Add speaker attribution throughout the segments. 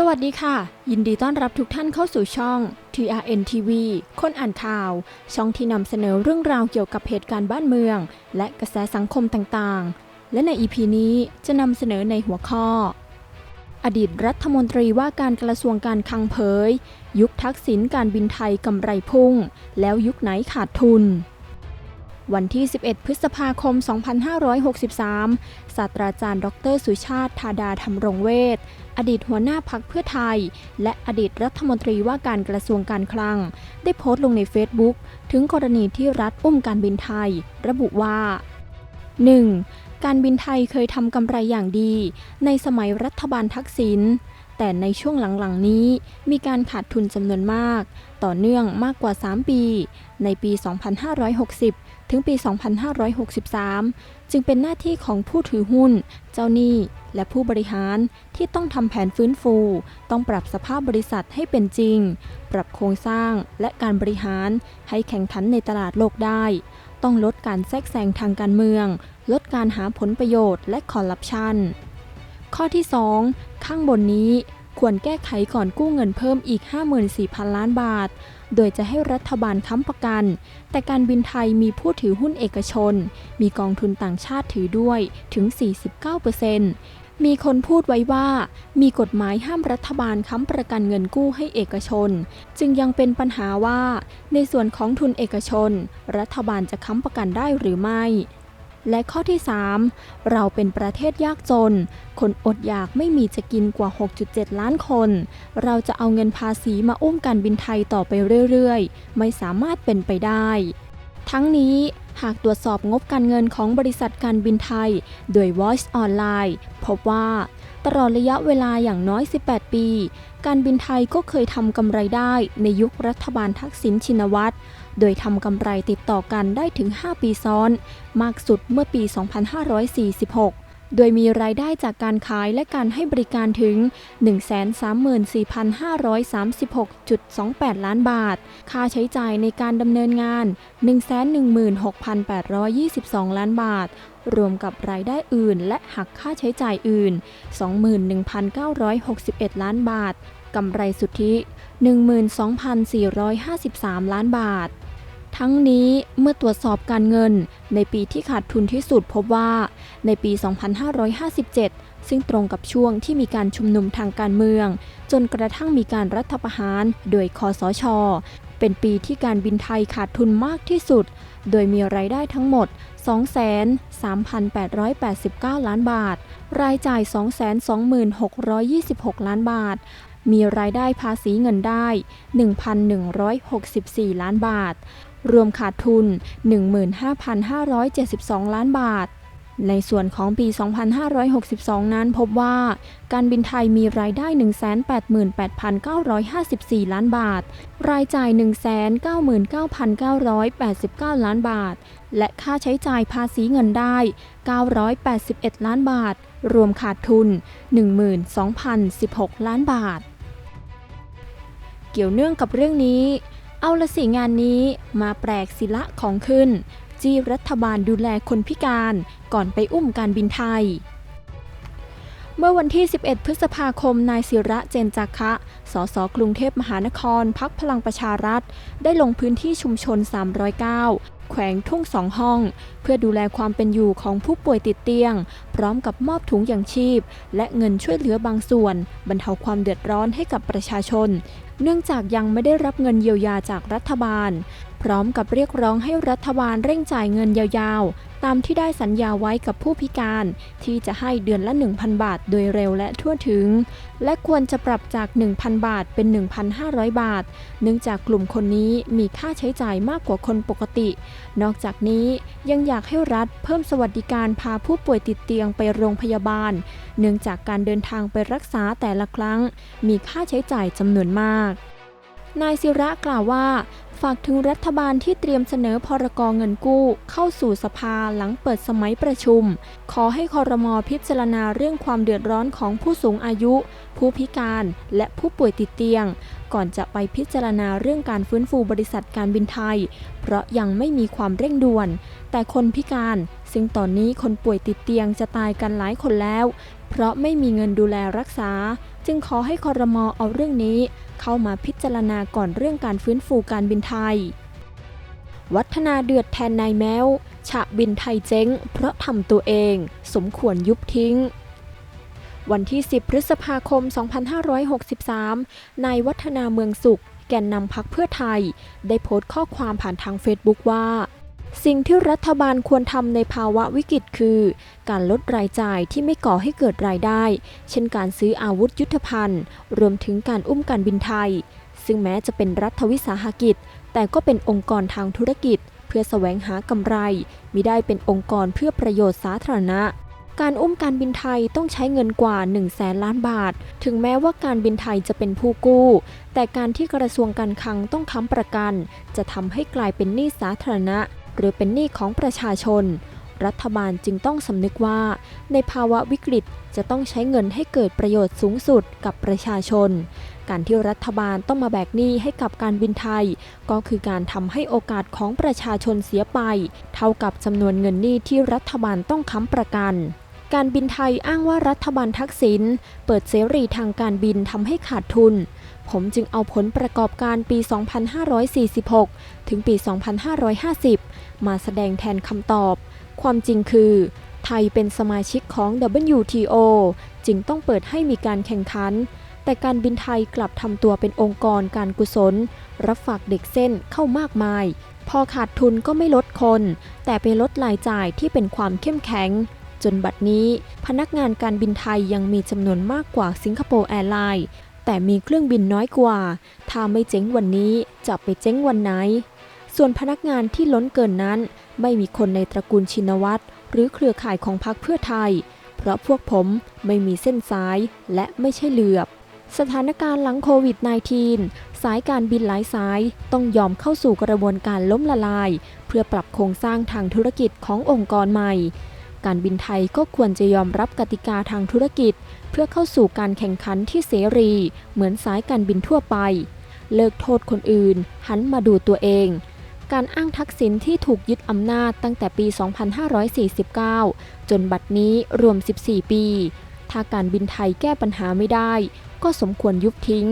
Speaker 1: สวัสดีค่ะ ยินดีต้อนรับทุกท่านเข้าสู่ช่อง TRN TV คนอ่านข่าว ช่องที่นำเสนอเรื่องราวเกี่ยวกับเหตุการณ์บ้านเมือง และกระแสสังคมต่างๆ และใน EP นี้จะนำเสนอในหัวข้อ อดีตรัฐมนตรีว่าการกระทรวงการคลังเผย ยุคทักษิณการบินไทยกำไรพุ่ง แล้วยุคไหนขาดทุน วันที่ 11 พฤษภาคม 2563 ศาสตราจารย์ ดร สุชาติ ธาดาธรรมรงเวท อดีตหัวหน้าพักเพื่อไทย และอดีตรัฐมนตรีว่าการกระทรวงการคลัง ได้โพสต์ลงในเฟซบุ๊กถึงกรณีที่รัฐอุ้มการบินไทย ระบุว่า 1. การบินไทยเคยทำกำไรอย่างดี ในสมัยรัฐบาลทักษิณแต่ในช่วงหลังๆนี้มีการขาดทุนจำนวนมาก ต่อเนื่องมากกว่า 3 ปี ในปี 2560 ถึงปี 2563 จึงเป็นหน้าที่ของผู้ถือหุ้น เจ้าหนี้ และผู้บริหารที่ต้องทำแผนฟื้นฟู ต้องปรับสภาพบริษัทให้เป็นจริง ปรับโครงสร้างและการบริหารให้แข่งขันในตลาดโลกได้ ต้องลดการแทรกแซงทางการเมือง ลดการหาผลประโยชน์และคอร์รัปชันข้อที่ 2 ข้างบนนี้ ควรแก้ไขก่อนกู้เงินเพิ่มอีก 54,000 ล้านบาท โดยจะให้รัฐบาลค้ำประกัน แต่การบินไทยมีผู้ถือหุ้นเอกชน มีกองทุนต่างชาติถือด้วยถึง 49%มีคนพูดไว้ว่า มีกฎหมายห้ามรัฐบาลค้ำประกันเงินกู้ให้เอกชน จึงยังเป็นปัญหาว่า ในส่วนของทุนเอกชน รัฐบาลจะค้ำประกันได้หรือไม่ และข้อที่ 3 เราเป็นประเทศยากจน คนอดอยากไม่มีจะกินกว่า 6.7 ล้านคน เราจะเอาเงินภาษีมาอุ้มการบินไทยต่อไปเรื่อยๆ ไม่สามารถเป็นไปได้ ทั้งนี้หากตรวจสอบงบการเงินของบริษัทการบินไทย โดย Voice Online พบว่า ตลอดระยะเวลาอย่างน้อย 18 ปี การบินไทยก็เคยทำกำไรได้ในยุครัฐบาลทักษิณชินวัตร โดยทำกำไรติดต่อกันได้ถึง 5 ปีซ้อน มากสุดเมื่อปี 2546 โดยมีรายได้จากการขายและการให้บริการถึง 134,536.28 ล้านบาท ค่าใช้จ่ายในการดำเนินงาน 116,822 ล้านบาท รวมกับรายได้อื่น และหักค่าใช้จ่ายอื่น 21,961 ล้านบาทกำไรสุทธิ 12,453 ล้านบาท ทั้งนี้เมื่อตรวจสอบการเงิน ในปีที่ขาดทุนที่สุดพบว่าในปี 2557 ซึ่งตรงกับช่วงที่มีการชุมนุมทางการเมือง จนกระทั่งมีการรัฐประหารโดยคอสช เป็นปีที่การบินไทยขาดทุนมากที่สุด โดยมีรายได้ทั้งหมด 2,3,889 ล้านบาท รายจ่าย 226,26 ล้านบาทมีรายได้ภาษีเงินได้ 1,164 ล้านบาท รวมขาดทุน 15,572 ล้านบาท ในส่วนของปี 2562 นั้นพบว่า การบินไทยมีรายได้ 188,954 ล้านบาท รายจ่าย 199,989 ล้านบาท และค่าใช้จ่ายภาษีเงินได้ 981 ล้านบาท รวมขาดทุน 12,016 ล้านบาท เกี่ยวเนื่องกับเรื่องนี้ เอาละสิงานนี้มาแปลกศิละของขึ้น จีรัฐบาลดูแลคนพิการก่อนไปอุ้มการบินไทย เมื่อวันที่ 11 พฤษภาคม นายศิระเจนจาคะสสกรุงเทพมหานครพักพลังประชารัฐ ได้ลงพื้นที่ชุมชน 309 แขวงทุ่งสองห้อง เพื่อดูแลความเป็นอยู่ของผู้ป่วยติดเตียง พร้อมกับมอบถุงอย่างชีพ และเงินช่วยเหลือบางส่วน บรรเทาความเดือดร้อนให้กับประชาชน เนื่องจากยังไม่ได้รับเงินเยียวยาจากรัฐบาล พร้อมกับเรียกร้องให้รัฐบาลเร่งจ่ายเงินยาวๆ ตามที่ได้สัญญาไว้กับผู้พิการ ที่จะให้เดือนละ 1,000 บาทโดยเร็วและทั่วถึง และควรจะปรับจาก 1,000 บาทเป็น 1,500 บาท เนื่องจากกลุ่มคนนี้มีค่าใช้จ่ายมากกว่าคนปกติ นอกจากนี้ยังอยากให้รัฐเพิ่มสวัสดิการพาผู้ป่วยติดเตียงไปโรงพยาบาล เนื่องจากการเดินทางไปรักษาแต่ละครั้ง มีค่าใช้จ่ายจำนวนมากนายศิระกล่าวว่า ฝากถึงรัฐบาลที่เตรียมเสนอพรกเงินกู้ เข้าสู่สภาหลังเปิดสมัยประชุม ขอให้คอรมอพิจารณาเรื่องความเดือดร้อนของผู้สูงอายุ ผู้พิการและผู้ป่วยติดเตียง ก่อนจะไปพิจารณาเรื่องการฟื้นฟูบริษัทการบินไทย เพราะยังไม่มีความเร่งด่วน แต่คนพิการ ซึ่งตอนนี้คนป่วยติดเตียงจะตายกันหลายคนแล้ว เพราะไม่มีเงินดูแลรักษา จึงขอให้คอรมอเอาเรื่องนี้ เข้ามาพิจารณาก่อนเรื่องการฟื้นฟูการบินไทย วัฒนาเดือดแทนนายแมวฉะบินไทยเจ๊ง เพราะทำตัวเอง สมควรยุบทิ้งวันที่ 10 พฤษภาคม 2563 นายวัฒนาเมืองสุข แกนนำพักเพื่อไทย ได้โพสต์ข้อความผ่านทางเฟซบุ๊กว่า สิ่งที่รัฐบาลควรทำในภาวะวิกฤตคือ การลดรายจ่ายที่ไม่ก่อให้เกิดรายได้ เช่นการซื้ออาวุธยุทธภัณฑ์ รวมถึงการอุ้มการบินไทย ซึ่งแม้จะเป็นรัฐวิสาหกิจ แต่ก็เป็นองค์กรทางธุรกิจ เพื่อแสวงหากำไรมิได้เป็นองค์กรเพื่อประโยชน์สาธารณะการอุ้มการบินไทยต้องใช้เงินกว่า1 0 0 0 0แสนล้านบาท ถึงแม้ว่าการบินไทยจะเป็นผู้กู้ แต่การที่กระทรวงการคลังต้องค้ำประกัน จะทำให้กลายเป็นหนี้สาธารณะ หรือเป็นหนี้ของประชาชน รัฐบาลจึงต้องสำนึกว่า ในภาวะวิกฤตจะต้องใช้เงินให้เกิดประโยชน์สูงสุดกับประชาชน การที่รัฐบาลต้องมาแบกหนี้ให้กับการบินไทย ก็คือการทำให้โอกาสของประชาชนเสียไป เท่ากับจำนวนเงินหนี้ที่รัฐบาลต้องค้ำประกันการบินไทยอ้างว่ารัฐบาลทักษิณเปิดเสรีทางการบินทำให้ขาดทุน ผมจึงเอาผลประกอบการปี 2546 ถึงปี 2550 มาแสดงแทนคำตอบ ความจริงคือ ไทยเป็นสมาชิกของ WTO จึงต้องเปิดให้มีการแข่งขัน แต่การบินไทยกลับทำตัวเป็นองค์กรการกุศล รับฝากเด็กเส้นเข้ามากมาย พอขาดทุนก็ไม่ลดคน แต่ไปลดรายจ่ายที่เป็นความเข้มแข็งจนบัดนี้พนักงานการบินไทยยังมีจำนวนมากกว่าสิงคโปร์แอร์ไลน์ แต่มีเครื่องบินน้อยกว่า ถ้าไม่เจ๊งวันนี้จะไปเจ๊งวันไหน ส่วนพนักงานที่ล้นเกินนั้น ไม่มีคนในตระกูลชินวัตรหรือเครือข่ายของพรรคเพื่อไทย เพราะพวกผมไม่มีเส้นสายและไม่ใช่เหลือบ สถานการณ์หลังโควิด -19 สายการบินหลายสายต้องยอมเข้าสู่กระบวนการล้มละลาย เพื่อปรับโครงสร้างทางธุรกิจขององค์กรใหม่ การบินไทยก็ควรจะยอมรับกติกาทางธุรกิจ เพื่อเข้าสู่การแข่งขันที่เสรีเหมือนสายการบินทั่วไป เลิกโทษคนอื่น หันมาดูตัวเอง การอ้างทักษิณที่ถูกยึดอำนาจตั้งแต่ปี 2549 จนบัดนี้รวม 14 ปี ถ้าการบินไทยแก้ปัญหาไม่ได้ ก็สมควรยุบทิ้ง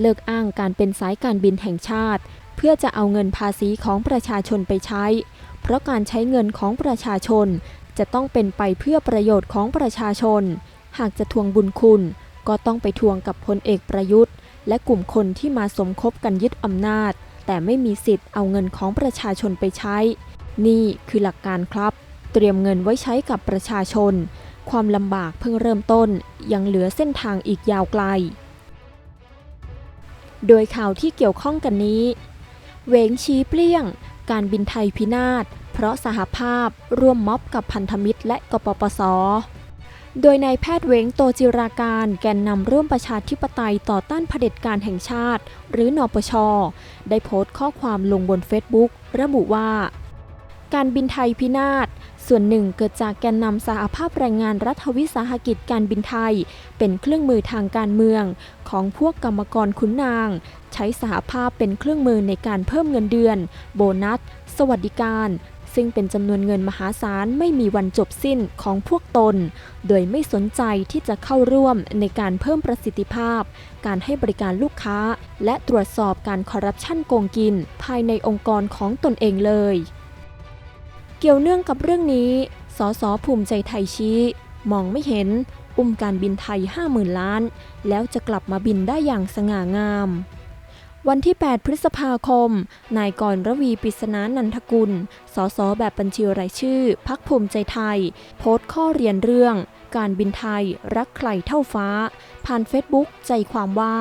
Speaker 1: เลิกอ้างการเป็นสายการบินแห่งชาติ เพื่อจะเอาเงินภาษีของประชาชนไปใช้ เพราะการใช้เงินของประชาชนจะต้องเป็นไปเพื่อประโยชน์ของประชาชน หากจะทวงบุญคุณ ก็ต้องไปทวงกับพลเอกประยุทธ์ และกลุ่มคนที่มาสมคบกันยึดอำนาจ แต่ไม่มีสิทธิ์เอาเงินของประชาชนไปใช้ นี่คือหลักการครับ เตรียมเงินไว้ใช้กับประชาชน ความลำบากเพิ่งเริ่มต้น ยังเหลือเส้นทางอีกยาวไกล โดยข่าวที่เกี่ยวข้องกันนี้ เวงชี้เปลี่ยง การบินไทยพินาศเพราะสหภาพร่วมม็อบกับพันธมิตรและกปปส โดยนายแพทย์เวงโตจิราการแกนนำร่วมประชาธิปไตยต่อต้านเผด็จการแห่งชาติ หรือนปช ได้โพสต์ข้อความลงบนเฟซบุ๊กระบุว่า การบินไทยพินาศส่วนหนึ่งเกิดจากแกนนำสหภาพแรงงานรัฐวิสาหกิจการบินไทย เป็นเครื่องมือทางการเมือง ของพวกกรรมกรขุนนาง ใช้สหภาพเป็นเครื่องมือในการเพิ่มเงินเดือน โบนัส สวัสดิการ ซึ่งเป็นจำนวนเงินมหาศาลไม่มีวันจบสิ้นของพวกตน โดยไม่สนใจที่จะเข้าร่วมในการเพิ่มประสิทธิภาพ การให้บริการลูกค้า และตรวจสอบการคอร์รัปชันโกงกิน ภายในองค์กรของตนเองเลย เกี่ยวเนื่องกับเรื่องนี้ สสภูมิใจไทยชี้ มองไม่เห็น อุ้มการบินไทย 50,000 ล้าน แล้วจะกลับมาบินได้อย่างสง่างาม วันที่ 8 พฤษภาคม นายกรระวีปริศนานันทกุล สสแบบบัญชีรายชื่อ พักภูมิใจไทย โพสต์ข้อเรียนเรื่อง การบินไทยรักใครเท่าฟ้า ผ่านเฟซบุ๊กใจความว่า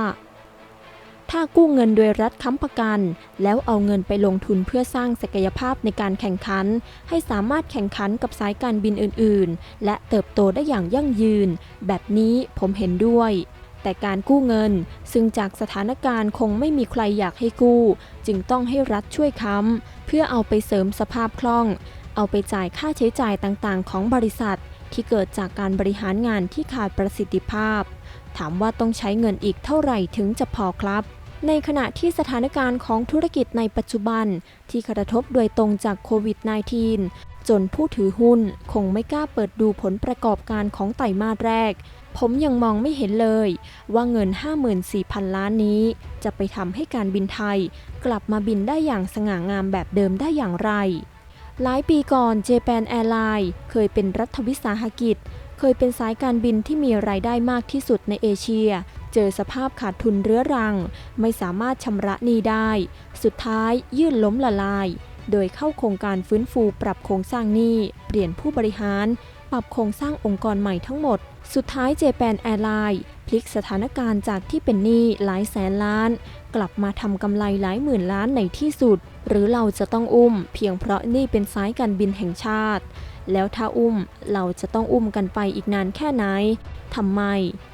Speaker 1: ถ้ากู้เงินโดยรัฐค้ำประกัน แล้วเอาเงินไปลงทุนเพื่อสร้างศักยภาพในการแข่งขัน ให้สามารถแข่งขันกับสายการบินอื่น ๆ และเติบโตได้อย่างยั่งยืน แบบนี้ผมเห็นด้วย แต่การกู้เงิน ซึ่งจากสถานการณ์คงไม่มีใครอยากให้กู้ จึงต้องให้รัฐช่วยค้ำเพื่อเอาไปเสริมสภาพคล่อง เอาไปจ่ายค่าใช้จ่ายต่างๆ ของบริษัท ที่เกิดจากการบริหารงานที่ขาดประสิทธิภาพ ถามว่าต้องใช้เงินอีกเท่าไหร่ถึงจะพอครับในขณะที่สถานการณ์ของธุรกิจในปัจจุบัน ที่กระทบโดยตรงจากโควิด -19 จนผู้ถือหุ้นคงไม่กล้าเปิดดูผลประกอบการของไตรมาสแรก ผมยังมองไม่เห็นเลย ว่าเงิน 54,000 ล้านนี้ จะไปทำให้การบินไทย กลับมาบินได้อย่างสง่างามแบบเดิมได้อย่างไร หลายปีก่อนเจแปนแอร์ไลน์เคยเป็นรัฐวิสาหกิจ เคยเป็นสายการบินที่มีรายได้มากที่สุดในเอเชีย เจอสภาพขาดทุนเรื้อรัง ไม่สามารถชำระหนี้ได้ สุดท้ายยื่นล้มละลาย โดยเข้าโครงการฟื้นฟูปรับโครงสร้างหนี้ เปลี่ยนผู้บริหาร ปรับโครงสร้างองค์กรใหม่ทั้งหมด สุดท้ายเจแปนแอร์ไลน์พลิกสถานการณ์จากที่เป็นหนี้หลายแสนล้าน กลับมาทำกำไรหลายหมื่นล้านในที่สุด หรือเราจะต้องอุ้ม เพียงเพราะนี่เป็นสายการบินแห่งชาติ แล้วถ้าอุ้มเราจะต้องอุ้มกันไปอีกนานแค่ไหนทำไม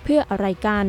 Speaker 1: เพื่ออะไรกัน